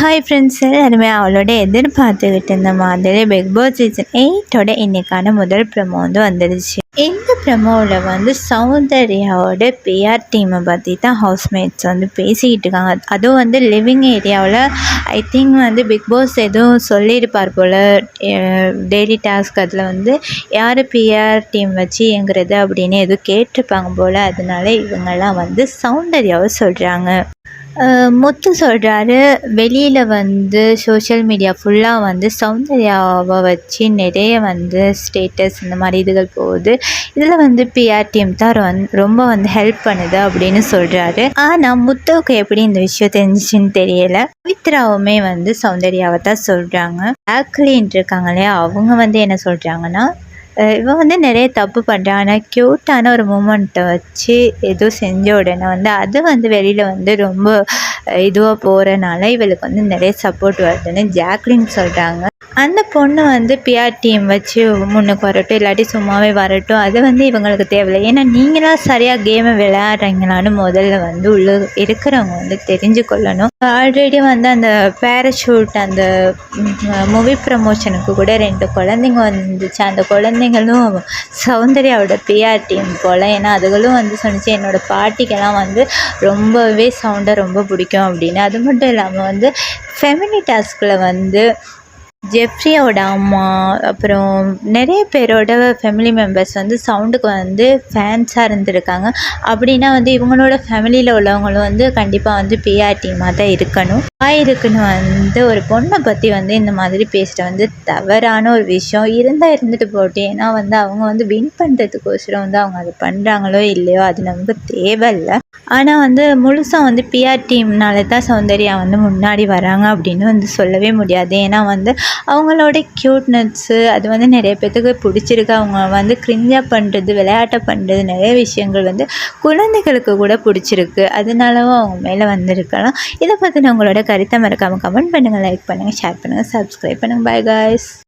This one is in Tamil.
ஹாய் ஃப்ரெண்ட்ஸ் எல்லாருமே அவளோட எதிர்பார்த்துக்கிட்டு இருந்த மாதிரி பிக் பாஸ் சீசன் எயிட்டோட இன்னைக்கான முதல் ப்ரமோ வந்து வந்துடுச்சு இந்த ப்ரமோவில் வந்து சௌந்தர்யாவோட பிஆர் டீமை பற்றி தான் ஹவுஸ்மேட்ஸ் வந்து பேசிக்கிட்டு இருக்காங்க அதுவும் வந்து லிவிங் ஏரியாவில் ஐ திங்க் வந்து பிக் பாஸ் எதுவும் சொல்லியிருப்பார் போல் டெய்லி டாஸ்க் அதில் வந்து யார் பிஆர் டீம் வச்சு இயங்குறது அப்படின்னு எதுவும் கேட்டிருப்பாங்க போல் அதனால இவங்கெல்லாம் வந்து சௌந்தர்யாவை சொல்கிறாங்க முத்து சொல்கிறாரு வெளியில் வந்து சோஷியல் மீடியா ஃபுல்லாக வந்து சௌந்தர்யாவை வச்சு நிறைய வந்து ஸ்டேட்டஸ் இந்த மாதிரி இதுகள் போகுது. இதில் வந்து பிஆர் டீம் தான் ரொ- ரொம்ப வந்து ஹெல்ப் பண்ணுது அப்படின்னு சொல்கிறாரு ஆனால் முத்துவுக்கு எப்படி இந்த விஷயம் தெரிஞ்சிச்சுன்னு தெரியல. பவித்ராவுமே வந்து சௌந்தர்யாவை தான் சொல்கிறாங்க ஆக்லின் இருக்காங்க இல்லையா அவங்க வந்து என்ன சொல்கிறாங்கன்னா இவன் வந்து நிறைய தப்பு பண்ணுறான் ஆனால் க்யூட்டான ஒரு மூமெண்ட்டை வச்சு ஏதோ செஞ்ச உடனே வந்து அது வந்து வெளியில் வந்து ரொம்ப இதுவாக போகிறனால இவளுக்கு வந்து நிறைய சப்போர்ட் வருதுன்னு ஜாக்லின் சொல்கிறாங்க அந்த பொண்ணு வந்து பிஆர் டீம் வச்சு முன்னுக்கு வரட்டும் இல்லாட்டி சும்மாவே வரட்டும். அது வந்து இவங்களுக்கு தேவையில்லை. ஏன்னா நீங்களாம் சரியாக கேமை விளையாடுறீங்களான்னு முதல்ல வந்து உள்ள இருக்கிறவங்க வந்து தெரிஞ்சு கொள்ளணும். ஆல்ரெடி வந்து அந்த பேராஷூட் அந்த மூவி ப்ரமோஷனுக்கு கூட ரெண்டு குழந்தைங்க வந்துச்சு. அந்த குழந்தைங்களும் சௌந்தர்யாவோட பிஆர் டீம் போல். ஏன்னா அதுகளும் வந்து சொன்னிச்சு என்னோடய பாட்டிக்கெல்லாம் வந்து ரொம்பவே சவுண்டை ரொம்ப பிடிக்கும் அப்படின்னு. அது மட்டும் இல்லாமல் வந்து ஃபெமினி டாஸ்கில் வந்து ஜெஃப்ரியோட அம்மா அப்புறம் நிறைய பேரோட ஃபேமிலி மெம்பர்ஸ் வந்து சவுண்டுக்கு வந்து ஃபேன்ஸாக இருந்திருக்காங்க. அப்படின்னா வந்து இவங்களோட ஃபேமிலியில் உள்ளவங்களும் வந்து கண்டிப்பாக வந்து பிஆர் டீமாக தான் இருக்கணும். ஆயிருக்குன்னு வந்து ஒரு பொண்ணை பற்றி வந்து இந்த மாதிரி பேசுகிற வந்து தவறான ஒரு விஷயம் இருந்தால் இருந்துட்டு போட்டு ஏன்னா வந்து அவங்க வந்து வின் பண்ணுறதுக்கோசரம் வந்து அவங்க அதை பண்ணுறாங்களோ இல்லையோ அது நமக்கு தேவையில்லை. ஆனால் வந்து முழுசாக வந்து பிஆர் டீம்னால தான் சௌந்தர்யா வந்து முன்னாடி வராங்க அப்படின்னு வந்து சொல்லவே முடியாது. ஏன்னா வந்து அவங்களோட க்யூட்னஸ்ஸு அது வந்து நிறைய பேர்த்துக்கு பிடிச்சிருக்கு. அவங்க வந்து கிரிஞ்சாக பண்ணுறது விளையாட்டை பண்ணுறது நிறைய விஷயங்கள் வந்து குழந்தைகளுக்கு கூட பிடிச்சிருக்கு. அதனாலவும் அவங்க மேலே வந்திருக்கலாம். இதை பற்றின உங்களோட கருத்தை மறக்காமல் கமெண்ட் பண்ணுங்கள் லைக் பண்ணுங்கள் ஷேர் பண்ணுங்கள் சப்ஸ்கிரைப் பண்ணுங்கள் பை காய்ஸ்